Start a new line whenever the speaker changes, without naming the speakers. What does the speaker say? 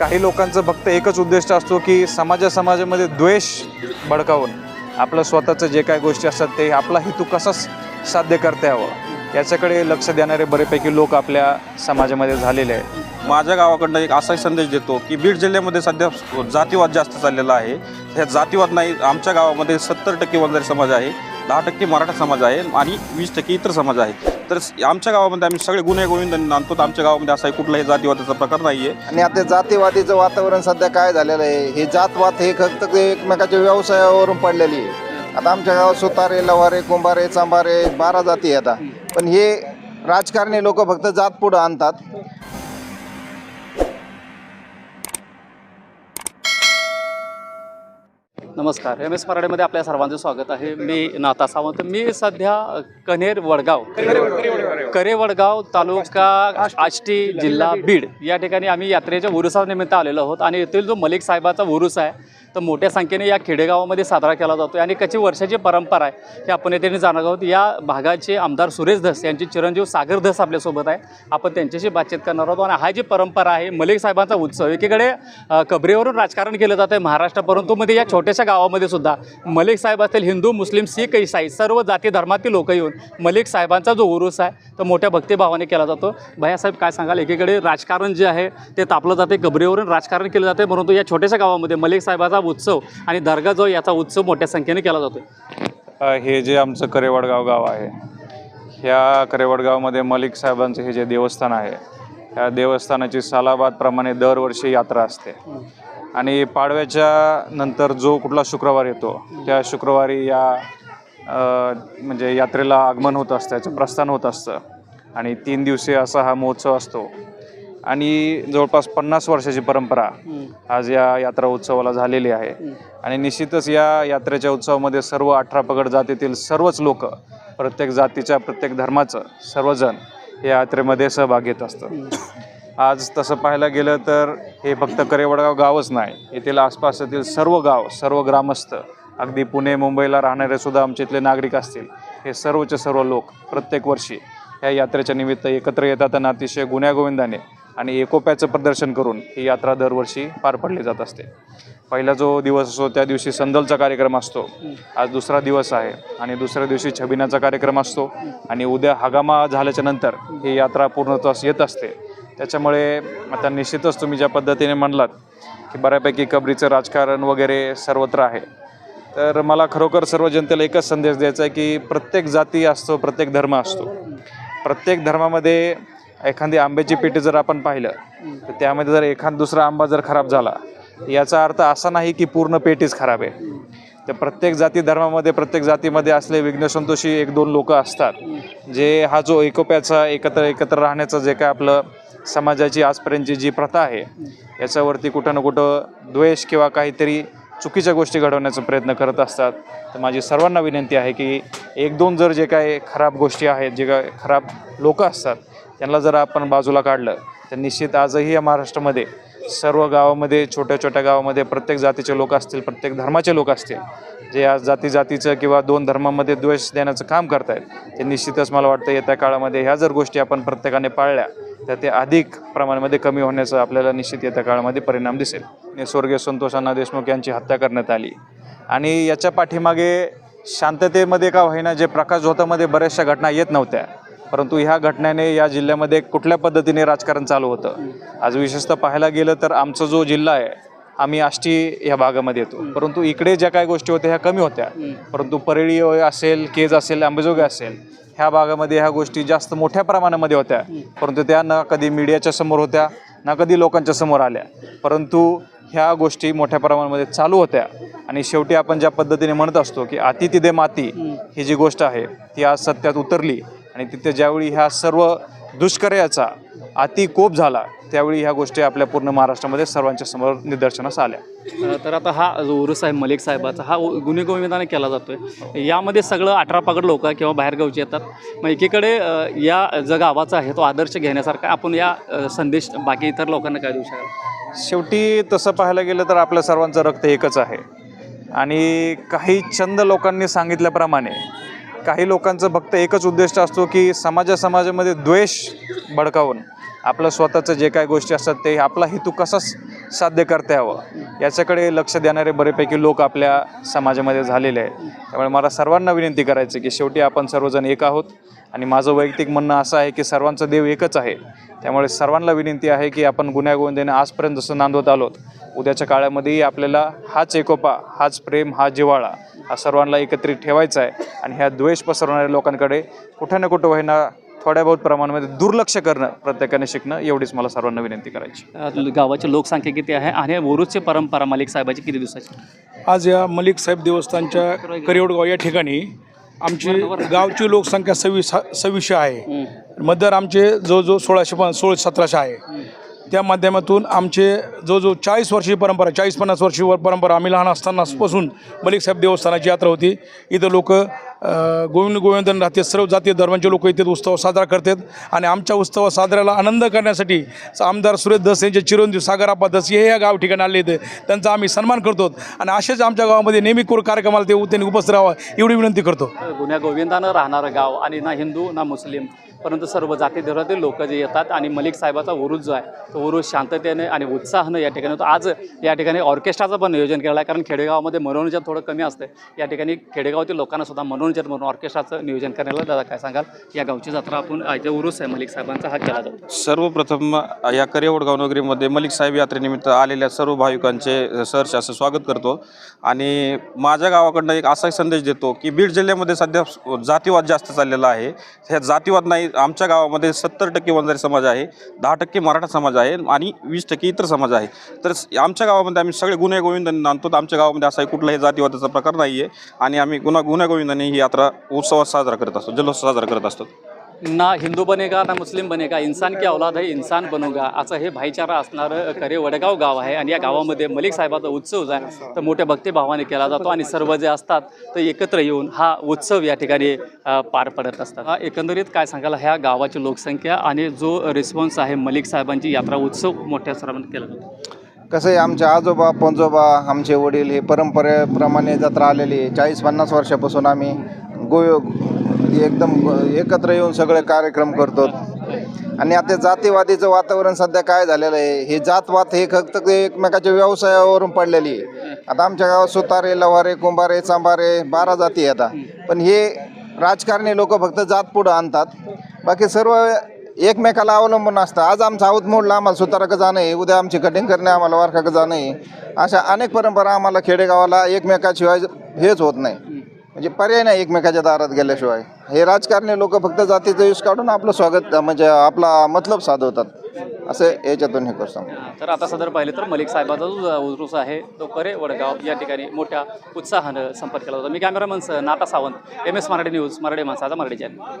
काही लोकांचं फक्त एकच उद्दिष्ट असतो की समाजा समाजामध्ये द्वेष भडकावून आपलं स्वतःचं जे काही गोष्टी असतात ते आपला हेतू कसा साध्य करता यावं? याच्याकडे लक्ष देणारे बरेपैकी लोक आपल्या समाजामध्ये झालेले आहेत.
माझ्या गावाकडनं एक असाही संदेश देतो की बीड जिल्ह्यामध्ये सध्या जातीवाद जास्त चाललेला आहे. ह्या जातीवाद नाही आमच्या गावामध्ये सत्तर टक्के वंजारी समाज आहे दहा टक्के मराठा समाज आहे आणि वीस टक्के इतर समाज आहे तर आमच्या गावामध्ये आम्ही सगळे गुन्हे गोविंद आणतो. तर आमच्या गावामध्ये असा कुठलाही जातीवादाचा प्रकार नाही आहे
आणि आता जातीवादीचं वातावरण सध्या काय झालेलं आहे? हे जातवाद हे फक्त ते एकमेकाच्या व्यवसायावरून पडलेली आहे. आता आमच्या गावात सुतारे लवारे कुंभारे चांभारे बारा जाती आहेत आता. पण हे राजकारणी लोक फक्त जात पुढं आणतात.
नमस्कार. एम एस मराठीमध्ये आपल्या सर्वांचं स्वागत आहे. मी नाता सावंत. मी सध्या कन्हेर वडगाव करे वडगाव तालुका आष्टी जिल्हा बीड या ठिकाणी आम्ही यात्रेच्या उरुसानिमित्त आलेलो आहोत. आणि येथील जो मलिक साहेबाचा उरुस आहे तर मोठ्या संख्येने या खेडेगावामध्ये साजरा केला जातो आणि कशी वर्षाची परंपरा आहे हे आपण येथे जाणत आहोत. या भागाचे आमदार सुरेश धस यांचे चिरंजीव सागर धस आपल्यासोबत आहे. आपण त्यांच्याशी बातचीत करणार आहोत. आणि हा जी परंपरा आहे मलिक साहेबांचा उत्सव एकीकडे कबरेवरून राजकारण केलं जातं आहे महाराष्ट्र परंतु मध्ये या छोट्याशा गावामध्ये सुद्धा मलिक साहेब असतील हिंदू मुस्लिम सिख ईसाई सर्व जाती धर्मातील लोक येऊन मलिक साहेबांचा जो उरूस आहे तो मोठ्या भक्तिभावाने केला जातो. भैयासाहेब काय सांगाल? एकीकडे राजकारण जे आहे ते तापलं जाते कबरेवरून राजकारण केलं जाते परंतु या छोट्याशा गावामध्ये मलिक साहेबाचा उत्सव आणि दर्गा जो याचा उत्सव मोठ्या संख्येने केला जातो
अ, हे जे आमचं करेवडगाव गाव आहे ह्या करेवडगावमध्ये मलिक साहेबांचं हे जे देवस्थान आहे ह्या देवस्थानाची सालाबादप्रमाणे दरवर्षी यात्रा असते. आणि पाडव्याच्या नंतर जो कुठला शुक्रवार येतो त्या शुक्रवारी या अ, म्हणजे यात्रेला आगमन होत असतं याचं प्रस्थान होत असतं. आणि तीन दिवसीय असा हा महोत्सव असतो. आणि जवळपास पन्नास वर्षाची परंपरा आज या यात्रा उत्सवाला झालेली आहे. आणि निश्चितच या यात्रेच्या उत्सवामध्ये सर्व अठरा पगड जातीतील सर्वच लोक प्रत्येक जातीच्या प्रत्येक धर्माचं सर्वजण या यात्रेमध्ये सहभाग घेत असतात. आज तसं पाहायला गेलं तर हे फक्त करेवडगाव गावच नाही येथील आसपासातील सर्व गाव सर्व ग्रामस्थ अगदी पुणे मुंबईला राहणारे सुद्धा आमच्या इथले नागरिक असतील हे सर्वचे सर्व लोक प्रत्येक वर्षी या यात्रेच्या निमित्त एकत्र येतात आणि अतिशय गुण्यागोविंदाने आणि एकोप्याचं प्रदर्शन करून ही यात्रा दरवर्षी पार पडली जात असते. पहिला जो दिवस असतो त्या दिवशी संदलचा कार्यक्रम असतो. आज दुसरा दिवस आहे आणि दुसऱ्या दिवशी छबिनाचा कार्यक्रम असतो. आणि उद्या हगामा झाल्याच्यानंतर ही यात्रा पूर्णत्वास येत असते. त्याच्यामुळे आता निश्चितच तुम्ही ज्या पद्धतीने म्हणलात की बऱ्यापैकी कबरीचं राजकारण वगैरे सर्वत्र आहे. तर मला खरोखर सर्व जनतेला एकच संदेश द्यायचा आहे की प्रत्येक जाती असतो प्रत्येक धर्म असतो. प्रत्येक धर्मामध्ये एखादी आंब्याची पेटी जर आपण पाहिलं तर त्यामध्ये जर एखाद दुसरा आंबा जर खराब झाला याचा अर्थ असा नाही की पूर्ण पेटीच खराब आहे. तर प्रत्येक जाती धर्मामध्ये प्रत्येक जातीमध्ये असले विघ्नसंतोषी एक दोन लोक असतात जे हा जो एकोप्याचा एकत्र एकत्र राहण्याचं जे काय आपलं समाजाची आजपर्यंतची जी प्रथा आहे याच्यावरती कुठं ना कुठं द्वेष किंवा काहीतरी चुकीच्या गोष्टी घडवण्याचा प्रयत्न करत असतात. तर माझी सर्वांना विनंती आहे की एक दोन जर जे काय खराब गोष्टी आहेत जे काय खराब लोक असतात त्यांना जर आपण बाजूला काढलं तर निश्चित आजही या महाराष्ट्रामध्ये सर्व गावामध्ये छोट्या छोट्या गावामध्ये प्रत्येक जातीचे लोक असतील प्रत्येक धर्माचे लोक असतील जे आज जाती जातीचं किंवा दोन धर्मामध्ये द्वेष देण्याचं काम करतायत ते निश्चितच मला वाटतं येत्या काळामध्ये ह्या जर गोष्टी आपण प्रत्येकाने पाळल्या तर ते अधिक प्रमाणामध्ये कमी होण्याचं आपल्याला निश्चित येत्या काळामध्ये परिणाम दिसेल. स्वर्गीय संतोष अण्णा देशमुख यांची हत्या करण्यात आली. आणि याच्या पाठीमागे शांततेमध्ये का होईना जे प्रकाश झोतामध्ये बऱ्याचशा घटना येत नव्हत्या परंतु ह्या घटनेने या जिल्ह्यामध्ये कुठल्या पद्धतीने राजकारण चालू होतं? आज विशेषतः पाहायला गेलं तर आमचा जो जिल्हा आहे आम्ही आष्टी ह्या भागामध्ये येतो. परंतु इकडे ज्या काही गोष्टी होत्या ह्या कमी होत्या. परंतु परळी असेल केज असेल आंबेजोगे असेल ह्या भागामध्ये ह्या गोष्टी जास्त मोठ्या प्रमाणामध्ये होत्या. परंतु त्या न कधी मीडियाच्या समोर होत्या ना कधी लोकांच्या समोर आल्या. परंतु ह्या गोष्टी मोठ्या प्रमाणामध्ये चालू होत्या. आणि शेवटी आपण ज्या पद्धतीने म्हणत असतो की अति तिथे माती ही जी गोष्ट आहे ती आज सत्यात उतरली. आणि तिथे ज्यावेळी ह्या सर्व दुष्कार्याचा अतिकोप झाला त्यावेळी ह्या गोष्टी आपल्या पूर्ण महाराष्ट्रामध्ये सर्वांच्या समोर निदर्शनास आल्या.
तर आता हा जो उरूस आहे मलिक साहेबाचा हा गुन्हे गोविंदाने केला जातोय. यामध्ये सगळं अठरा पगड लोक किंवा बाहेरगावचे येतात. मग एकीकडे या जो गावाचा आहे तो आदर्श घेण्यासारखा आपण या संदेश बाकी इतर लोकांना काय देऊ शकाल?
शेवटी तसं पाहायला गेलं तर आपल्या सर्वांचं रक्त एकच आहे. आणि काही चंद लोकांनी सांगितल्याप्रमाणे काही लोकांचं फक्त एकच उद्दिष्ट असतो की समाजा समाजामध्ये द्वेष भडकावून आपलं स्वतःचं जे काही गोष्टी असतात ते आपला हेतू कसा साध्य करता यावं. याच्याकडे लक्ष देणारे बरेपैकी लोक आपल्या समाजामध्ये झालेले आहेत. त्यामुळे मला सर्वांना विनंती करायची की शेवटी आपण सर्वजण एक आहोत. आणि माझं वैयक्तिक म्हणणं असं आहे की सर्वांचा देव एकच आहे. त्यामुळे सर्वांना विनंती आहे की आपण गुन्ह्यागोविंदाने आजपर्यंत जसं नांदवत आलोत उद्याच्या काळामध्येही आपल्याला हाच एकोपा हाच प्रेम हा जिव्हाळा हा सर्वांना एकत्रित ठेवायचा आहे. आणि ह्या द्वेष पसरवणाऱ्या लोकांकडे कुठं ना कुठं वहिना थोड्या बहुत प्रमाणामध्ये दुर्लक्ष करणं प्रत्येकाने शिकणं एवढीच मला सर्वांना विनंती करायची.
गावाची लोकसंख्या किती आहे आणि वरुडची परंपरा मालिक साहेबाची किती दिवसाची?
आज या मलिक साहेब देवस्थानच्या करिवडगाव या ठिकाणी आमची गावची लोकसंख्या सव्वीस सव्वीसशे आहे. मतदार आमचे जवळजवळ सोळाशे पण सोळा सतराशे आहे. त्या माध्यमातून आमचे जो जो चाळीस वर्षी परंपरा चाळीस पन्नास वर्षी वर परंपरा आम्ही लहान असतानापासून मलिकसाहेब देवस्थानाची यात्रा होती. इथं लोक गोविंद गोविंदन राहते सर्व जातीय धर्मांचे लोक इथे उत्सव साजरा करतात आणि आमच्या उत्सव साजऱ्याला आनंद करण्यासाठी आमदार सुरेश दस यांचे चिरंजीव सागराप्पा दस हे या गाव ठिकाणी आले होते. त्यांचा आम्ही सन्मान करतो आणि असेच आमच्या गावामध्ये नेहमी कोर कार्यक्रमाला ते त्यांनी उपस्थित राहावं एवढी विनंती करतो.
गुन्ह्या गोविंदानं राहणारं गाव आणि ना हिंदू ना मुस्लिम. परंतु सर्व जाती धर्मातील लोक जे येतात आणि मलिक साहेबाचा उरुज जो आहे तो उरुज शांततेने आणि उत्साहानं या ठिकाणी होतो. आज या ठिकाणी ऑर्केस्ट्राचं पण नियोजन केलं आहे कारण खेडेगावामध्ये मनोरंजन थोडं कमी असतं या ठिकाणी खेडेगावातील लोकांना सुद्धा मनोरंजन म्हणून ऑर्केस्ट्राचं नियोजन करण्याला दादा काय सांगाल? या गावची जत्रा आपण जे उरूस आहे मलिक साहेबांचा हा केला जातो.
सर्वप्रथम या करेवडगाव नगरीमध्ये मलिक साहेब यात्रेनिमित्त आलेल्या सर्व भाविकांचे सहर्ष असं स्वागत करतो. आणि माझ्या गावाकडनं एक असा संदेश देतो की बीड जिल्ह्यामध्ये सध्या जातीवाद जास्त चाललेला आहे. ह्या जातीवाद नाही आमच्या गावामध्ये सत्तर टक्के वंजारी समाज आहे दहा टक्के मराठा समाज आहे आणि वीस टक्के इतर समाज आहे. तर आमच्या गावामध्ये आम्ही सगळे गुन्हे गोविंदांनी नांदतो तर आमच्या गावामध्ये असा कुठलाही जातीवादाचा प्रकार नाही आहे आणि आम्ही गुन्हा गुन्हा गोविंदाने ही यात्रा उत्सवात साजरा करत असतो जल्लोष साजरा करत असतो.
ना हिंदू बनेगा ना मुस्लिम बनेगा इंसान की औलाद है इंसान बनूगा असं हे भाईचारा असणारं करे वडगाव गाव आहे. आणि या गावामध्ये मलिक साहेबाचा उत्सव आहे तर मोठ्या भक्तिभावाने केला जातो आणि सर्व जे असतात ते एकत्र येऊन हा उत्सव या ठिकाणी पार पडत असतात. हा एकंदरीत काय सांगायला ह्या गावाची लोकसंख्या आणि जो रिस्पॉन्स आहे मलिक साहेबांची यात्रा उत्सव मोठ्या प्रमाणात केला जातो?
कसं आहे आमचे आजोबा पंजोबा आमचे वडील हे परंपरेप्रमाणे जत्रा आलेली आहे. चाळीस पन्नास वर्षापासून आम्ही गो एकदम एकत्र येऊन सगळे कार्यक्रम करतो. आणि आता जातीवादीचं वातावरण सध्या काय झालेलं आहे? हे जातवाद हे फक्त ते एकमेकाच्या व्यवसायावरून पडलेली आहे. आता आमच्या गावात सुतारे लवारे कुंभारे चांभारे बारा जाती आहेत आता. पण हे राजकारणी लोक फक्त जात पुढं आणतात. बाकी सर्व एकमेकाला अवलंबून असतं आज आमचा आऊत मोडला आम्हाला सुताराकडे जाणं आहे. उद्या आमची कटिंग करणे आम्हाला वारखाकं जाणं आहे. अशा अनेक परंपरा आम्हाला खेडेगावाला एकमेकाशिवाय हेच होत नाही. म्हणजे पर्याय नाही एकमेकाच्या दारात गेल्याशिवाय. हे राजकारणी लोक फक्त जातीचं यूज काढून आपलं स्वागत म्हणजे आपला मतलब साधवतात. असं याच्यातून हे करतो.
तर आता सदर पाहिले तर मलिक साहेबाचा जो उरुस आहे तो करे वडगाव या ठिकाणी मोठ्या उत्साहानं संपर्क केला होता. मी कॅमेरामन नाता Sawant M S Marathi news Marathi माणसाचा मराठी चॅनल